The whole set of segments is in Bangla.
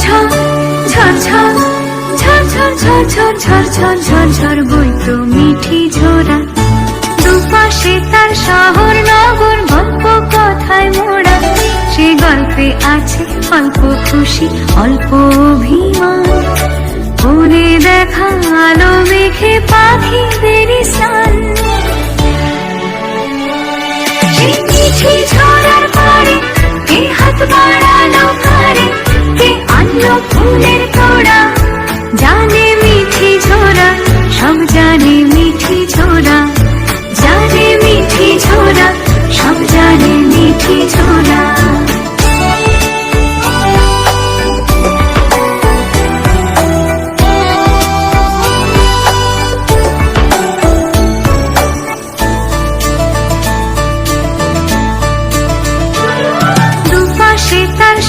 ঝরঝর ঝরঝর ঝরঝর ঝরঝর ঝরঝর ঝরঝর বইতো মিঠি ঝোরা দুপাশে তার শহর নগর গল্প কথায় মোড়া সে গল্পে আছে অল্প খুশি অল্প অভিমান ওরে দেখা আলো মেঘে পাখিদের স্নান মিঠি ঝোরা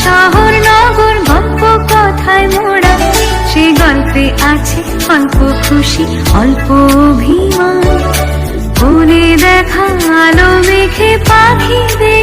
শহর, নগর, গল্প, কথায় সে গল্পে আছে অল্প খুশি, অল্প অভিমান। মনে দেখা আলো, মেঘে পাখিদের